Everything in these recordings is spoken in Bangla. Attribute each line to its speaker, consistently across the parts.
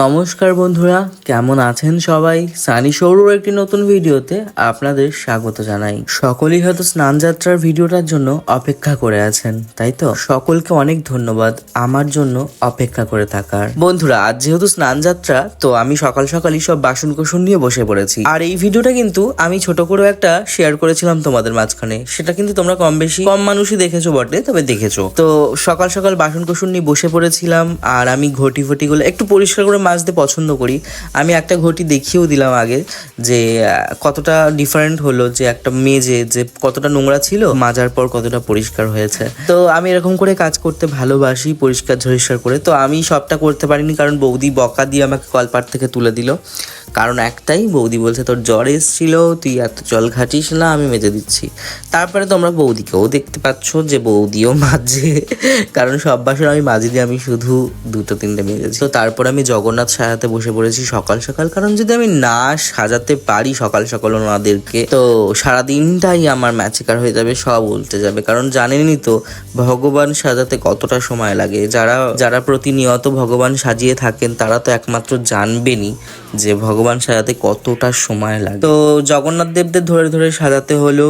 Speaker 1: নমস্কার বন্ধুরা, কেমন আছেন সবাই? সানি সৌরুর একটি নতুন ভিডিওতে আপনাদের স্বাগত জানাই। সকলেই হয়তো স্নান যাত্রার ভিডিওটার জন্য অপেক্ষা করে আছেন, তাই তো? সকলকে অনেক ধন্যবাদ আমার জন্য অপেক্ষা করে থাকার। বন্ধুরা, আজ যেহেতু স্নান যাত্রা তো আমি সকাল সকালই সব বাসন কোসন নিয়ে বসে পড়েছি। আর এই ভিডিওটা কিন্তু আমি ছোট করে একটা শেয়ার করেছিলাম তোমাদের মাঝখানে। সেটা কিন্তু তোমরা কম বেশি, কম মানুষই দেখেছ বটে, তবে দেখেছ। তো সকাল সকাল বাসন কোসন নিয়ে বসে পড়েছিলাম, আর আমি ঘটি ফটি গুলো একটু পরিষ্কার করে মাজতে পছন্দ করি। আমি একটা ঘটি দেখিয়েও দিলাম আগে যে কতটা ডিফারেন্ট হলো যে একটা মেজে যে কতটা নোংরা ছিল, মাজার পর কতটা পরিষ্কার হয়েছে। তো আমি এরকম করে কাজ করতে ভালোবাসি পরিষ্কার ঝরিষ্কার করে। তো আমি সবটা করতে পারিনি কারণ বৌদি বকা দিয়ে আমাকে কলপাট থেকে তুলে দিল। কারণ একটাই, বৌদি বলছে, তোর জ্বর এসেছিল, তুই এত জল ঘাটিস না, আমি মেজে দিচ্ছি। তারপরে তোমরা বৌদিকেও দেখতে পাচ্ছ যে বৌদিও মাজে কারণ সব বাসন আমি মাজি দিয়ে আমি শুধু দুটো তিনটে মেজেছি। তো তারপর আমি জগন্নাথ সাজাতে বসে পড়েছি সকাল সকাল। কারণ যদি আমি না সাজাতে পারি সকাল সকাল ওনাদেরকে, তো সারাদিনটাই আমার ম্যাচেকার হয়ে যাবে, সব উল্টে যাবে। কারণ জানেনই তো, ভগবান সাজাতে কতটা সময় লাগে। যারা যারা প্রতিনিয়ত ভগবান সাজিয়ে থাকেন, তারা তো একমাত্র জানবেনই যে ভগবান সাজাতে কতটা সময় লাগে। তো জগন্নাথ দেবদের ধরে ধরে সাজাতে হলো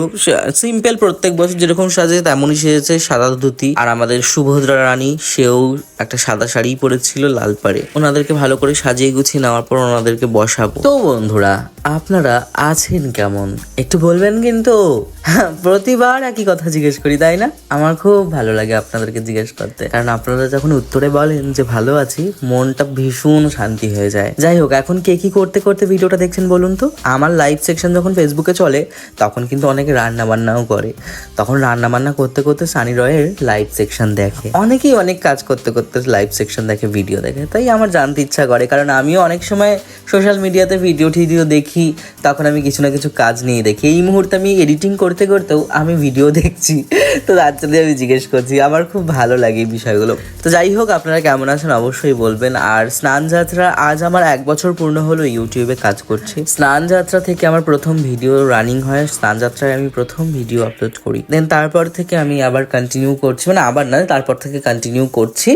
Speaker 1: সিম্পল প্রত্যেক বছর যেরকম সাজে, তেমনই সেজেছে সাদা ধুতি। আর আমাদের সুভদ্রা রানী, সেও একটা সাদা শাড়ি পরেছিল লাল পাড়ে। ওনাদেরকে ভালো করে সাজিয়ে গুছিয়ে নেওয়ার পর ওনাদেরকে বসাবো। তো বন্ধুরা আপনারা আছেন কেমন? একটু বলবেন কিন্তু? হ্যাঁ, প্রতিবার একই কথা জিজ্ঞেস করি তাই না? আমার খুব ভালো লাগে আপনাদেরকে জিজ্ঞেস করতে। কারণ আপনারা যখন উত্তরে বলেন যে ভালো আছি মনটা ভীষণ শান্তি হয়ে যায়। যাই হোক এখন কে কি করতে করতে ভিডিওটা দেখছেন বলুন তো? আমার লাইভ সেকশন যখন ফেসবুকে চলে তখন কিন্তু অনেকে রান্না বান্নাও করে। তখন রান্না বান্না করতে করতে সানি রয়ের লাইভ সেকশন দেখে। অনেকেই অনেক কাজ করতে করতে লাইভ সেকশন দেখে ভিডিও দেখে। তাই আমার জানতে ইচ্ছা করে। কারণ আমিও অনেক সময় সোশ্যাল মিডিয়াতে ভিডিও টিডিও দেখি, তখন আমি কিছু না কিছু কাজ নিয়ে দেখি। এই মুহূর্তে আমি এডিটিং করতে করতেও আমি ভিডিও দেখছি। তো তার জন্য আমি জিজ্ঞেস করছি, আমার খুব ভালো লাগে এই বিষয়গুলো। তো যাই হোক, আপনারা কেমন আছেন অবশ্যই বলবেন। আর স্নান যাত্রা আজ আমার এক বছর পূর্ণ হলো ইউটিউবে কাজ করছি। স্নান যাত্রা থেকে আমার প্রথম ভিডিও রানিং হয়। স্নান যাত্রায় আমি প্রথম ভিডিও আপলোড করি। দেন তারপর থেকে আমি আবার কন্টিনিউ করছি। মানে আবার না তারপর থেকে কন্টিনিউ করছি।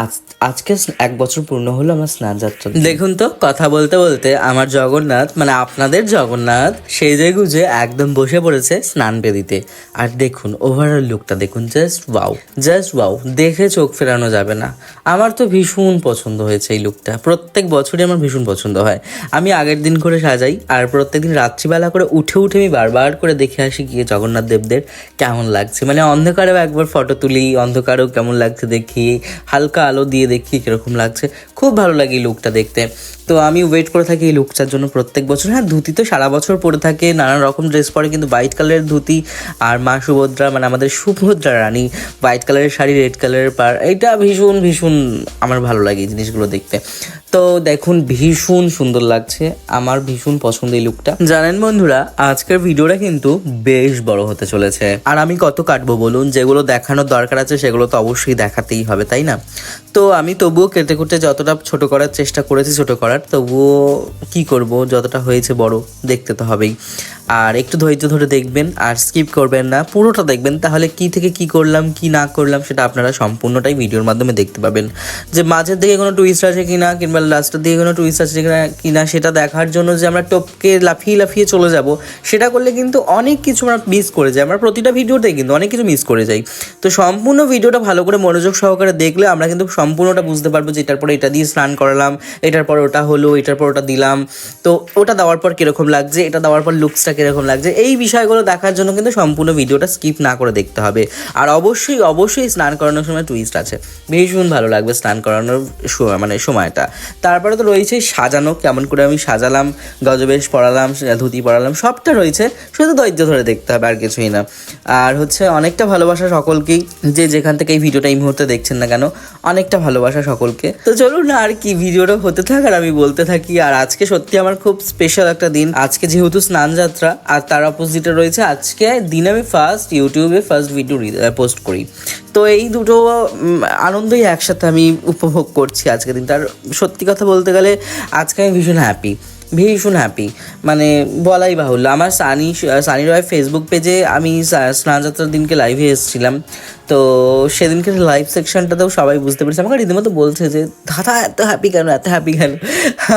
Speaker 1: আজ, আজকে এক বছর পূর্ণ হলো আমার স্নান যাত্রা দেখুন তো, কথা বলতে বলতে আমার জগন্নাথ মানে আপনাদের জগন্নাথ, সেই যে গুজে একদম বসে পড়েছে স্নান বেদিতে। আর দেখুন ওভারঅল লুকটা দেখুন জাস্ট ওয়াও জাস্ট ওয়াও দেখে চোখ ফেরানো যাবে না। আমার তো ভীষণ পছন্দ হয়েছে এই লুকটা প্রত্যেক বছরই আমার ভীষণ পছন্দ হয়। আমি আগের দিন করে সাজাই, আর প্রত্যেকদিন রাত্রিবেলা করে উঠে উঠে আমি বারবার করে দেখে আসি গিয়ে জগন্নাথ দেবদের কেমন লাগছে। মানে অন্ধকারেও একবার ফটো তুলি, অন্ধকারেও কেমন লাগছে দেখি, হালকা আলো দিয়ে দেখি কীরকম লাগছে। খুব ভালো লাগে এই লুকটা দেখতে। তো আমি ওয়েট করে থাকি এই লুকটার জন্য প্রত্যেক বছর। হ্যাঁ ধুতি তো সারা বছর পরে থাকে, নানান রকম ড্রেস পরে, কিন্তু হোয়াইট কালারের ধুতি আর মা সুভদ্রা মানে আমাদের সুভদ্রা রানী হোয়াইট কালারের শাড়ি রেড কালারের পার এটা ভীষণ ভীষণ আমার ভালো লাগে এই জিনিসগুলো দেখতে। তো দেখুন, ভীষণ সুন্দর লাগছে, আমার ভীষণ পছন্দ এই লুকটা জানেন বন্ধুরা, আজকের ভিডিওটা কিন্তু বেশ বড় হতে চলেছে। আর আমি কত কাটবো বলুন, যেগুলো দেখানোর দরকার আছে, সেগুলো তো অবশ্যই দেখাতেই হবে, তাই না? তো আমি তবুও কেটে কুটে যতটা ছোট করার চেষ্টা করেছি ছোট করার, তবুও কি করব, যতটা হয়েছে বড় দেখতে তো হবেই। আর একটু ধৈর্য ধরে দেখবেন, আর স্কিপ করবেন না, পুরোটা দেখবেন, তাহলে কি থেকে কি করলাম, কি না করলাম, সেটা আপনারা সম্পূর্ণটাই ভিডিওর মাধ্যমে দেখতে পাবেন। যে মাঝের দিকে কোনো টুইস্ট আছে কি না কিংবা লাস্টের দিকে কোনো টুইস্ট আছে কি না সেটা দেখার জন্য যে আমরা টপকে লাফিয়ে লাফিয়ে চলে যাব, সেটা করলে কিন্তু অনেক কিছু আমরা মিস করে যাই। আমরা প্রতিটা ভিডিওতে কিন্তু অনেক কিছু মিস করে যাই। তো সম্পূর্ণ ভিডিওটা ভালো করে মনোযোগ সহকারে দেখলে আমরা কিন্তু সম্পূর্ণটা বুঝতে পারব যে এটার পরে এটা দিয়ে স্নান করালাম, এটার পর ওটা হলো, এটার পর ওটা দিলাম। তো ওটা দেওয়ার পর কীরকম লাগছে, এটা দেওয়ার পর লুকসটা কীরকম লাগছে, এই বিষয়গুলো দেখার জন্য কিন্তু সম্পূর্ণ ভিডিওটা স্কিপ না করে দেখতে হবে। আর অবশ্যই অবশ্যই স্নান করানোর সময় টুইস্ট আছে। ভীষণ ভালো লাগবে স্নান করানোর মানে সময়টা। তারপরে তো রয়েছে সাজানো, কেমন করে আমি সাজালাম, গজবেশ পড়ালাম ধুতি পড়ালাম সবটা রয়েছে, শুধু ধৈর্য ধরে দেখতে হবে আর কিছুই না। আর হচ্ছে অনেকটা ভালোবাসা সকলকেই, যে যেখান থেকে এই ভিডিওটা এই মুহূর্তে দেখছেন না কেন অনেকটা ভালোবাসা সকলকে। তো চলুন আর কি ভিডিওটা হতে থাক আর আমি বলতে থাকি, আর আজকে সত্যি আমার খুব স্পেশাল একটা দিন। আজকে যেহেতু স্নান যাত্রা আর তার অপোজিটে রয়েছে আজকে দিন আমি ফার্স্ট ইউটিউবে ফার্স্ট ভিডিও পোস্ট করি। তো এই দুটো আনন্দই একসাথে আমি উপভোগ করছি আজকে দিনটা আর সত্যি কথা বলতে গেলে আজকে আমি ভীষণ হ্যাপি ভীষণ হ্যাপি মানে বলাই বাহুল্য। আমার সানি সানি রয় ফেসবুক পেজে আমি স্নানযাত্রার দিনকে লাইভে এসেছিলাম। তো সেদিনকে লাইভ সেকশনটাতেও সবাই বুঝতে পেরেছে। আমাকে রীতিমতো বলছে যে, দাদা, এত হ্যাপি কেন? এত হ্যাপি কেন?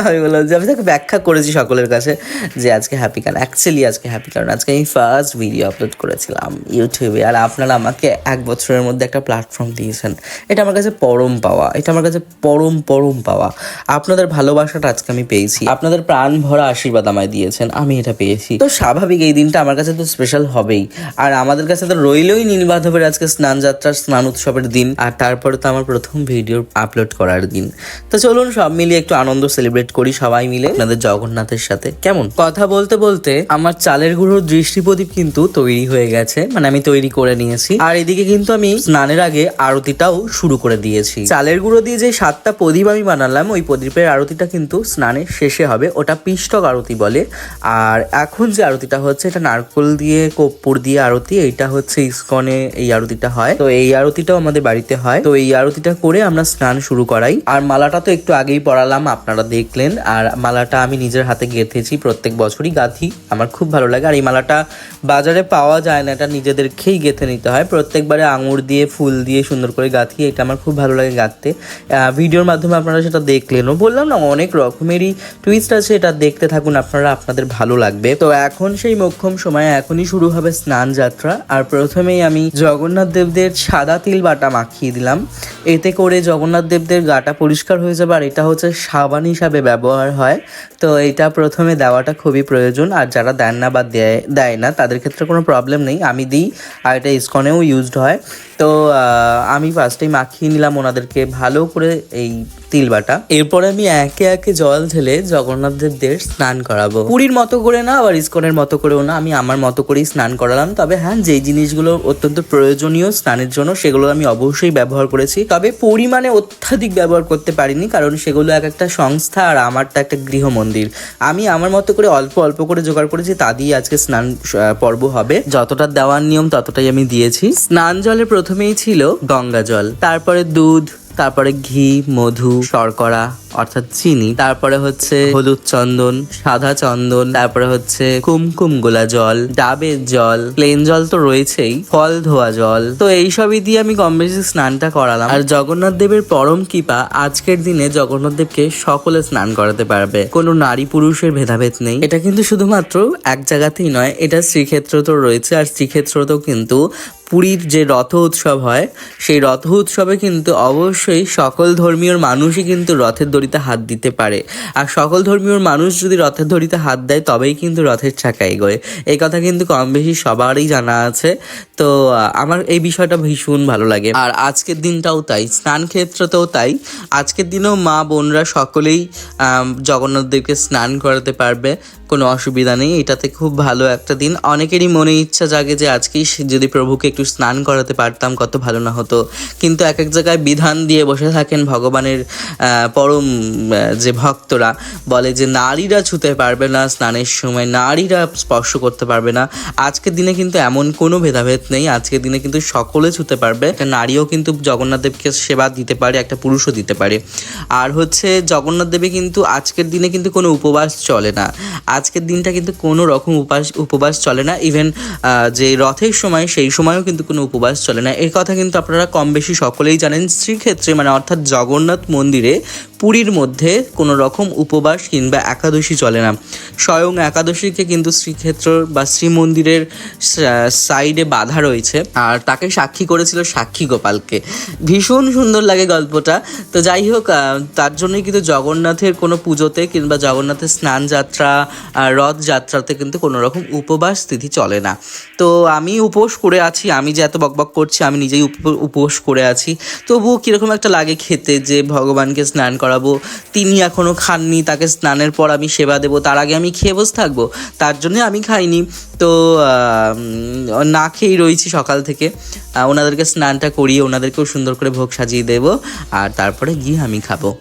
Speaker 1: আমি বললাম যে, আমি তাকে ব্যাখ্যা করেছি সকলের কাছে যে, আজকে হ্যাপি কেন? অ্যাকচুয়ালি আজকে হ্যাপি কারণ আজকে আমি ফার্স্ট ভিডিও আপলোড করেছিলাম ইউটিউবে আর আপনারা আমাকে এক বছরের মধ্যে একটা প্ল্যাটফর্ম দিয়েছেন। এটা আমার কাছে পরম পাওয়া। এটা আমার কাছে পরম পরম পাওয়া। আপনাদের ভালোবাসাটা আজকে আমি পেয়েছি। আপনাদের প্রাণ ভরা আশীর্বাদ আমায় দিয়েছেন। আমি এটা পেয়েছি। তো স্বাভাবিক এই দিনটা আমার কাছে তো স্পেশাল হবেই। আর আমাদের কাছে তো রইলই নীলমাধবের আজকে স্নান যাত্রার স্নান উৎসবের দিন আর তারপরে তো আমার প্রথম ভিডিও আপলোড করার দিন। তো চলুন সব মিলিয়ে একটু আনন্দ সেলিব্রেট করি সবাই মিলে আপনাদের জগন্নাথের সাথে। কেমন? কথা বলতে বলতে আমার চালের গুঁড়োর দৃষ্টি প্রদীপ কিন্তু তৈরি হয়ে গেছে। মানে আমি তৈরি করে নিয়েছি। আর এদিকে কিন্তু আমি স্নানের আগে আরতিটাও শুরু করে দিয়েছি। চালের গুঁড়ো দিয়ে যে সাতটা প্রদীপ আমি বানালাম, ওই প্রদীপের আরতিটা কিন্তু স্নানের শেষে হবে। ওটা পিষ্টক আরতি বলে। আর এখন যে আরতিটা হচ্ছে, এটা নারকোল দিয়ে, কর্পূর দিয়ে আরতি। এইটা হচ্ছে ইস্কনে এই আরতিটা হয়। তো এই আরতিটাও আমাদের বাড়িতে হয়। তো এই আরতিটা করে আমরা স্নান শুরু করাই। আর মালাটা তো একটু আগেই পড়ালাম আপনারা দেখলেন। আর মালাটা আমি নিজের হাতে গেঁথেছি প্রত্যেক বছরই গাঁথি। আমার খুব ভালো লাগে। আর এই মালাটা বাজারে পাওয়া যায় না, এটা নিজেদেরকেই গেঁথে নিতে হয়। প্রত্যেকবারে আঙুর দিয়ে, ফুল দিয়ে সুন্দর করে গাঁথি, এটা আমার খুব ভালো লাগে গাঁথতে। ভিডিওর মাধ্যমে আপনারা সেটা দেখলেনও। বললাম না, অনেক রকমেরই টুইস্ট আছে, এটা দেখতে থাকুন আপনারা, আপনাদের ভালো লাগবে। তো এখন সেই মোক্ষম সময় এখনই শুরু হবে স্নান যাত্রা। আর প্রথমেই আমি জগন্নাথ দেবদের সাদা তিল বাটা মাখিয়ে দিলাম। এতে করে জগন্নাথ দেবদের গাটা পরিষ্কার হয়ে যাবে, আর এটা হচ্ছে সাবান হিসাবে ব্যবহার হয়। তো এটা প্রথমে দেওয়াটা খুবই প্রয়োজন, আর যারা দেন না বা দেয় দেয় না, তাদের ক্ষেত্রে কোনো প্রবলেম নেই। আমি দিই, আর এটা ইস্কনেও ইউজড হয়। তো আমি ফার্স্টেই মাখিয়ে নিলাম ওনাদেরকে। ভালো করে এই তিল বাটা। এরপরে আমি একে একে জল ঢেলে জগন্নাথ দেবদের স্নান করাবো। পুরীর মতো করে না, আবার ইস্কনের মতো করেও না, আমি আমার মতো করেই স্নান করালাম। তবে হ্যাঁ যেই জিনিসগুলো অত্যন্ত প্রয়োজনীয় স্নানের জন্য, সেগুলো আমি অবশ্যই ব্যবহার করেছি। তবে পরিমাণে অত্যাধিক ব্যবহার করতে পারিনি, কারণ সেগুলো এক একটা সংস্থা আর আমারটা একটা গৃহ মন্দির। আমি আমার মতো করে অল্প অল্প করে জোগাড় করেছি, তা দিয়ে আজকে স্নান পর্ব হবে। যতটা দেওয়ার নিয়ম ততটাই আমি দিয়েছি। স্নান জলে প্রথমেই ছিল গঙ্গা জল, তারপরে দুধ তারপরে ঘি, মধু, শর্করা, অর্থাৎ চিনি, তারপরে হচ্ছে হলুদ চন্দন, সাদা চন্দন, তারপরে হচ্ছে কুমকুম গোলা জল, ডাবের জল প্লেন জল তো রয়েছেই, ফল ধোয়া জল। তো এইসবই দিয়ে আমি কম বেশি স্নানটা করালাম। আর জগন্নাথ দেবের পরম কৃপা আজকের দিনে জগন্নাথ দেবকে সকলে স্নান করাতে পারবে। কোনো নারী পুরুষের ভেদাভেদ নেই। এটা কিন্তু শুধুমাত্র এক জায়গাতেই নয়, এটা শ্রীক্ষেত্র তো রয়েছে, আর শ্রীক্ষেত্র তো কিন্তু পুরীর যে রথ উৎসব হয় সেই রথ উৎসবে কিন্তু অবশ্যই সকল ধর্মীয় মানুষই কিন্তু রথের দড়িতে হাত দিতে পারে। আর সকল ধর্মীয় মানুষ যদি রথের দড়িতে হাত দেয় তবেই কিন্তু রথের চাকা এগোয়। এই কথা কিন্তু কম বেশি সবারই জানা আছে। তো আমার এই বিষয়টা ভীষণ ভালো লাগে। আর আজকের দিনটাও তাই স্নান ক্ষেত্রতেও তাই। আজকের দিনেও মা বোনরা সকলেই আম, জগন্নাথ দেবকে স্নান করাতে পারবে। কোনো অসুবিধা নেই, এটাতে খুব ভালো একটা দিন। অনেকেরই মনে ইচ্ছা জাগে যে আজকেই যদি প্রভুকে একটু স্নান করাতে পারতাম, কত ভালো না হতো। কিন্তু এক এক জায়গায় বিধান দিয়ে বসে থাকেন ভগবানের পরম যে ভক্তরা। বলে যে নারীরা ছুতে পারবে না স্নানের সময়, নারীরা স্পর্শ করতে পারবে না। আজকের দিনে কিন্তু এমন কোনো ভেদাভেদ নেই, আজকের দিনে কিন্তু সকলে ছুতে পারবে। একটা নারীও কিন্তু জগন্নাথ দেবকে সেবা দিতে পারে, একটা পুরুষও দিতে পারে। আর হচ্ছে, জগন্নাথ দেবে কিন্তু আজকের দিনে কিন্তু কোনো উপবাস চলে না। আজকের দিনটা কিন্তু কোনো রকম উপাস উপবাস চলে না। ইভেন যে রথের সময়, সেই সময়ও কিন্তু কোনো উপবাস চলে না। এই কথা কিন্তু আপনারা কম বেশি সকলেই জানেন। শ্রীক্ষেত্রে মানে অর্থাৎ জগন্নাথ মন্দিরে, পুরীর মধ্যে কোনো রকম উপবাস কিংবা একাদশী চলে না। স্বয়ং একাদশীকে কিন্তু শ্রীক্ষেত্র বা শ্রীমন্দিরের সাইডে বাধা রয়েছে। আর তাকে সাক্ষী করেছিল সাক্ষী গোপালকে। ভীষণ সুন্দর লাগে গল্পটা। তো যাই হোক তার জন্যই কিন্তু জগন্নাথের কোনো পুজোতে কিংবা জগন্নাথের স্নান যাত্রা আহ, রথ যাত্রাতে কিন্তু কোনো রকম উপবাস তিথি চলে না। তো আমি উপোস করে আছি আমি যে এত বকবক করছি আমি নিজেই উপ- উপোস করে আছি। তবুও কীরকম একটা লাগে খেতে যে ভগবানকে স্নান করাবো তিনি এখনও খাননি তাকে স্নানের পর আমি সেবা দেবো তার আগে আমি খেয়ে বসে থাকব তার জন্য আমি খাইনি। তো না খেয়েই রয়েছি সকাল থেকে। ওনাদেরকে স্নানটা করিয়ে ওনাদেরকেও সুন্দর করে ভোগ সাজিয়ে দেবো আর তারপরে গিয়ে আমি খাব।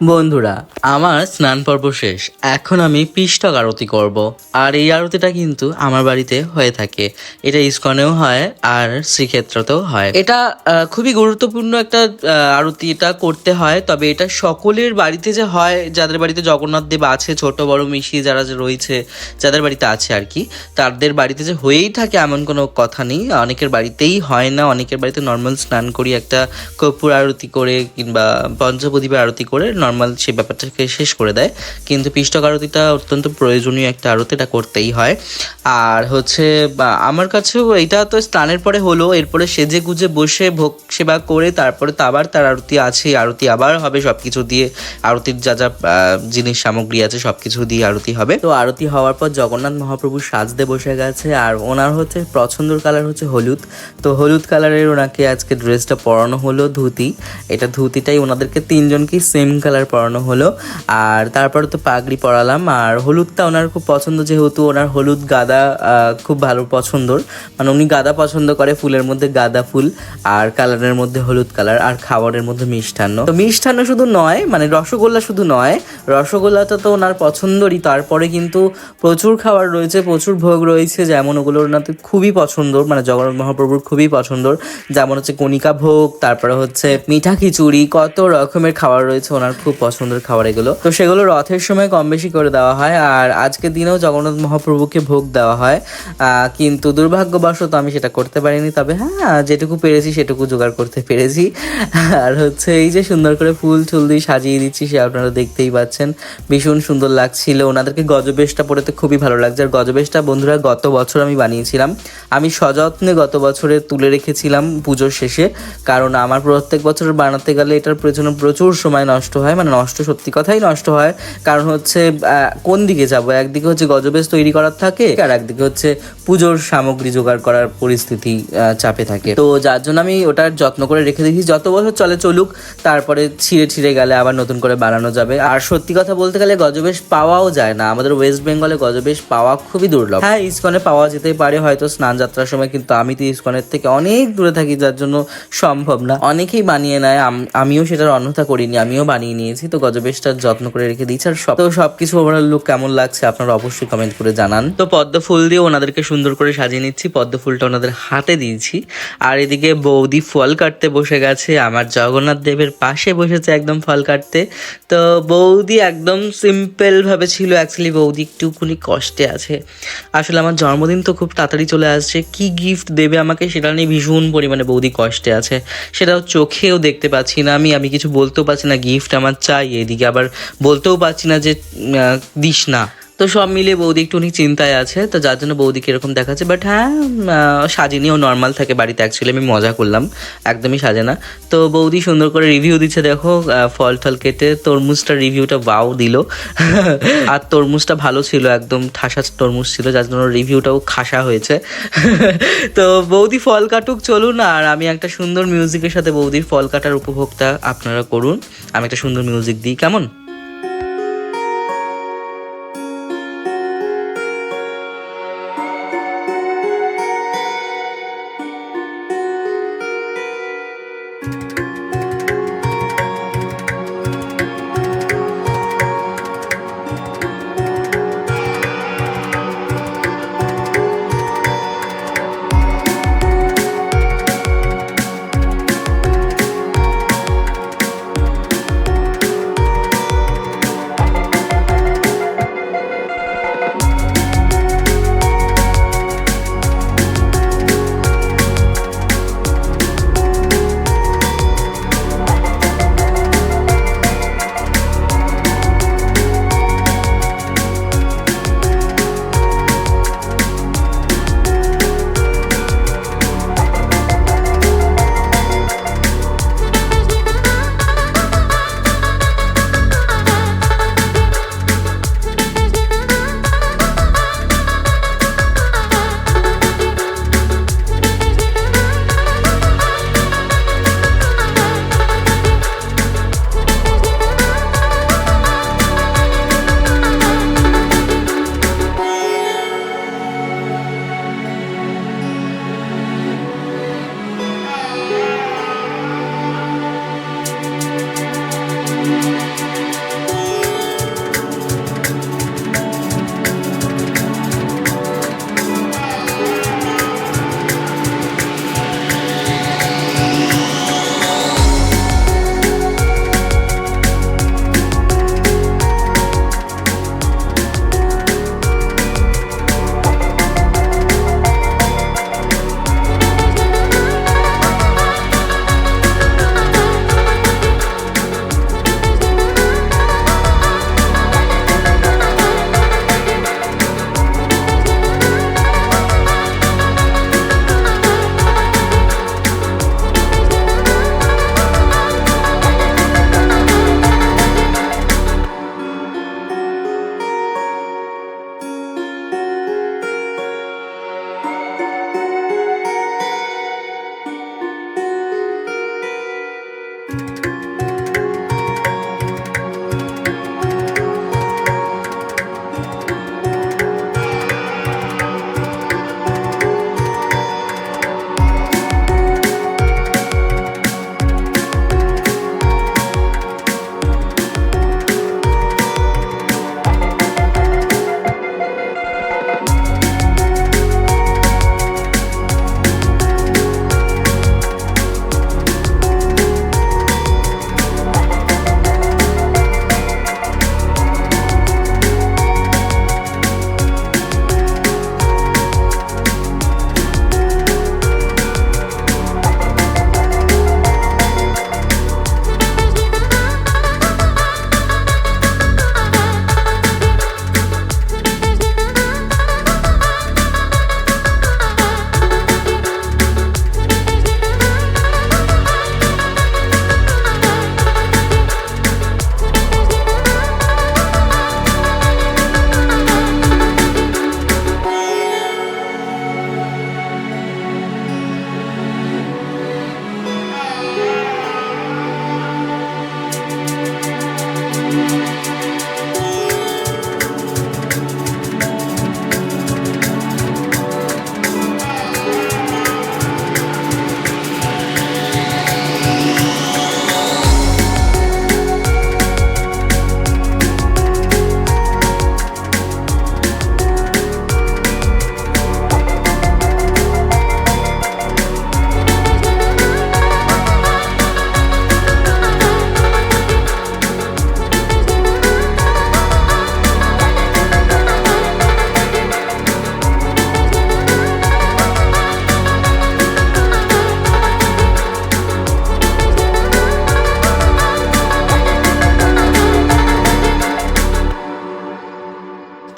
Speaker 1: বন্ধুরা, আমার স্নান পর্ব শেষ। এখন আমি পিষ্টক আরতি করব। আর এই আরতিটা কিন্তু আমার বাড়িতে হয়ে থাকে। এটা ইস্কনেও হয় আর শ্রীক্ষেত্রতেও হয়। এটা খুবই গুরুত্বপূর্ণ একটা আরতি এটা করতে হয়। তবে এটা সকলের বাড়িতে যে হয়, যাদের বাড়িতে জগন্নাথ দেব আছে, ছোট, বড়, মিশি যারা যে রয়েছে, যাদের বাড়িতে আছে আর কি, তাদের বাড়িতে যে হয়েই থাকে এমন কোনো কথা নেই। অনেকের বাড়িতেই হয় না। অনেকের বাড়িতে নর্মাল স্নান করি, একটা কর্পূর আরতি করে কিংবা পঞ্চপ্রদীপের আরতি করে নর্মাল সেই ব্যাপারটাকে শেষ করে দেয়। কিন্তু পিষ্টক আরতিটা অত্যন্ত প্রয়োজনীয় একটা আরতি এটা করতেই হয়। আর হচ্ছে আমার কাছেও এটা তো স্নানের পরে হলো, এরপরে সেজে গুজে বসে ভোগ সেবা করে, তারপরে তো আবার তার আরতি আছে, আরতি আবার হবে সব কিছু দিয়ে আরতির যা যা জিনিস সামগ্রী আছে সব কিছু দিয়ে আরতি হবে। তো আরতি হওয়ার পর জগন্নাথ মহাপ্রভু সাজতে বসে গেছে, আর ওনার হচ্ছে পছন্দের কালার হচ্ছে হলুদ। তো হলুদ কালারের ওনাকে আজকে ড্রেসটা পরানো হলো ধুতি। এটা ধুতিটাই ওনাদেরকে তিনজনকেই সেম কালার পরানো হলো। আর তারপরে তো পাগড়ি পরালাম। আর হলুদটা ওনার খুব পছন্দ, যেহেতু ওনার হলুদ গাদা খুব ভালো পছন্দর। মানে উনি গাদা পছন্দ করে, ফুলের মধ্যে গাদা ফুল আর কালারের মধ্যে হলুদ কালার আর খাবারের মধ্যে মিষ্টান্ন। তো মিষ্টান্ন শুধু নয় মানে রসগোল্লা শুধু নয়, রসগোল্লাটা তো ওনার পছন্দরই। তারপরে কিন্তু প্রচুর খাবার রয়েছে, প্রচুর ভোগ রয়েছে, যেমন ওগুলো ওনাদের খুবই পছন্দর মানে জগন্নাথ মহাপ্রভুর খুবই পছন্দর। যেমন হচ্ছে কণিকা ভোগ, তারপরে হচ্ছে মিঠা খিচুড়ি, কত রকমের খাবার রয়েছে ওনার খুব পছন্দের খাবার এগুলো। তো সেগুলো রথের সময় কম বেশি করে দেওয়া হয় আর আজকের দিনেও জগন্নাথ মহাপ্রভুকে ভোগ দেওয়া হয়। কিন্তু দুর্ভাগ্যবশত আমি সেটা করতে পারিনি, তবে হ্যাঁ যেটুকু পেরেছি সেটুকু জোগাড় করতে পেরেছি। আর হচ্ছে এই যে সুন্দর করে ফুল টুল দিয়ে সাজিয়ে দিচ্ছি, সে আপনারা দেখতেই পাচ্ছেন। ভীষণ সুন্দর লাগছিল। ওনাদেরকে গজবেশটা পড়তে খুবই ভালো লাগছে। আর গজবেশটা বন্ধুরা, গত বছর আমি বানিয়েছিলাম। আমি সযত্নে গত বছরে তুলে রেখেছিলাম পুজোর শেষে। কারণ আমার প্রত্যেক বছর বানাতে গেলে এটার পেছনে প্রচুর সময় নষ্ট হয়। মানে নষ্ট, সত্যি কথাই নষ্ট হয়। কারণ হচ্ছে কোন দিকে যাব? একদিকে হচ্ছে গজবেশ তৈরি করার থাকে, আর একদিকে হচ্ছে পুজোর সামগ্রী জোগাড় করার পরিস্থিতি চাপে থাকে। তো যার জন্য আমি ওটার যত্ন করে রেখে দিয়েছি, যত বছর চলে চলুক, তারপরে ছিঁড়ে ছিঁড়ে গেলে আবার নতুন করে বানানো যাবে। আর সত্যি কথা বলতে গেলে গজবেশ পাওয়াও যায় না। আমাদের ওয়েস্ট বেঙ্গলে গজবেশ পাওয়া খুবই দুর্লভ। হ্যাঁ ইস্কনে পাওয়া যেতেই পারে, হয়তো স্নান যাত্রার সময়, কিন্তু আমি তো ইস্কনের থেকে অনেক দূরে থাকি, যার জন্য সম্ভব না। অনেকেই বানিয়ে নেয়, আম- আমিও সেটার অন্যথা করিনি, আমিও বানিয়ে নিয়েছি, তো গজবেশটা যত্ন করে রেখে দিয়েছি। আর সব তো সবকিছু ওভারঅল লুক কেমন লাগছে আপনারা অবশ্যই কমেন্ট করে জানান। তো পদ্ম ফুল দিয়ে ওনাদেরকে সুন্দর করে সাজিয়ে নিচ্ছি। পদ্ম ফুলটা ওনাদের হাতে দিয়েছি। আর এদিকে বৌদি ফল কাটতে বসে গেছে। আমার জগন্নাথ দেবের পাশে বসেছে একদম ফল কাটতে। তো বৌদি একদম সিম্পল ভাবে ছিল। অ্যাকচুয়ালি বৌদি একটুকুনি কষ্টে আছে। আসলে আমার জন্মদিন তো খুব তাড়াতাড়ি চলে আসছে। কি গিফট দেবে আমাকে সেটা নিয়ে ভীষণ পরিমাণে বৌদি কষ্টে আছে। সেটাও চোখেও দেখতে পাচ্ছি না আমি। আমি কিছু বলতেও পারছি না। গিফট আমার চাই এদিকে আবার বলতেও পারছি না যে দিস না। তো সব মিলিয়ে বৌদি একটু অনেক চিন্তায় আছে তো যার জন্য বৌদিকে এরকম দেখাচ্ছে। বাট হ্যাঁ সাজেনিও নর্মাল থাকে বাড়িতে অ্যাকচুয়ালি আমি মজা করলাম একদমই সাজে না। তো বৌদি সুন্দর করে রিভিউ দিচ্ছে দেখো ফল টল কেটে তরমুজটার রিভিউটা বাও দিল। আর তরমুজটা ভালো ছিল একদম ঠাসা তরমুজ ছিল যার জন্য রিভিউটাও খাসা হয়েছে। তো বৌদি ফল কাটুক চলুন আর আমি একটা সুন্দর মিউজিকের সাথে বৌদির ফল কাটার উপভোগটা আপনারা করুন। আমি একটা সুন্দর মিউজিক দিই কেমন?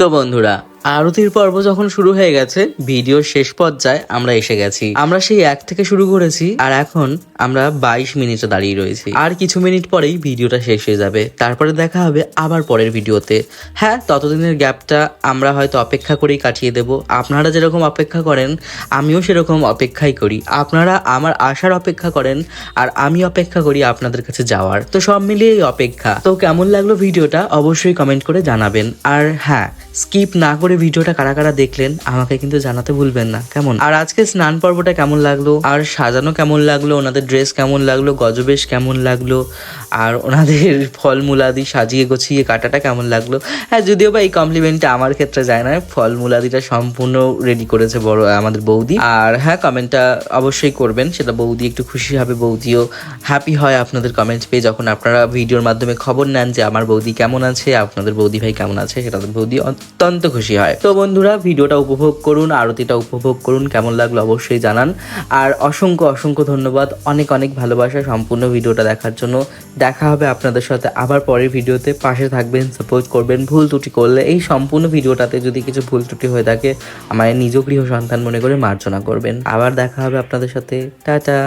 Speaker 1: তো বন্ধুরা। আরতির পর্ব যখন শুরু হয়ে গেছে ভিডিওর শেষ পর্যায়ে আমরা এসে গেছি। আমরা সেই এক থেকে শুরু করেছি, আর এখন আমরা বাইশ মিনিটে দাঁড়িয়ে রয়েছি। আর কিছু মিনিট পরেই ভিডিওটা শেষ হয়ে যাবে। তারপরে দেখা হবে আবার পরের ভিডিওতে। হ্যাঁ ততদিনের গ্যাপটা আমরা হয়তো অপেক্ষা করেই কাটিয়ে দেব। আপনারা যেরকম অপেক্ষা করেন, আমিও সেরকম অপেক্ষাই করি। আপনারা আমার আসার অপেক্ষা করেন, আর আমি অপেক্ষা করি আপনাদের কাছে যাওয়ার। তো সব মিলিয়েই অপেক্ষা। তো কেমন লাগল ভিডিওটা, অবশ্যই কমেন্ট করে জানাবেন। আর হ্যাঁ স্কিপ না করে ভিডিওটা কারা কারা দেখলেন, আমাকে কিন্তু জানাতে ভুলবেন না। কেমন? আর আজকে স্নান পর্বটা কেমন লাগল? আর সাজানো কেমন লাগল? ওনাদের ড্রেস কেমন লাগল? গজবেশ কেমন লাগল? আর ওনাদের ফলমূলাদি সাজিয়ে গোছিয়ে কাটাটা কেমন লাগল? হ্যাঁ যদিও বা এই কমপ্লিমেন্টটা আমার ক্ষেত্রে যায় না। ফলমূলাদিটা সম্পূর্ণ রেডি করেছে বড়, আমাদের বৌদি। আর হ্যাঁ কমেন্টটা অবশ্যই করবেন। সেটা বৌদি একটু খুশি হবে, বৌদিও হ্যাপি হয় আপনাদের কমেন্ট পেয়ে। যখন আপনারা ভিডিওর মাধ্যমে খবর নেন যে আমার বৌদি কেমন আছে, আপনাদের বৌদি ভাই কেমন আছে, সেটা বৌদি অত্যন্ত খুশি হয় তো বন্ধুরা, ভিডিওটা উপভোগ করুন, আরতিটা উপভোগ করুন, কেমন লাগল অবশ্যই জানান। আর অসংখ্য অসংখ্য ধন্যবাদ, অনেক অনেক ভালোবাসা সম্পূর্ণ ভিডিওটা দেখার জন্য। দেখা হবে আপনাদের সাথে আবার পরের ভিডিওতে। পাশে থাকবেন সাপোর্ট করবেন, ভুল ত্রুটি করলে এই সম্পূর্ণ ভিডিওটাতে যদি কিছু ভুল ত্রুটি হয়ে থাকে আমার নিজ গৃহ সন্তান মনে করে মার্জনা করবেন। আবার দেখা হবে আপনাদের সাথে। টাটা!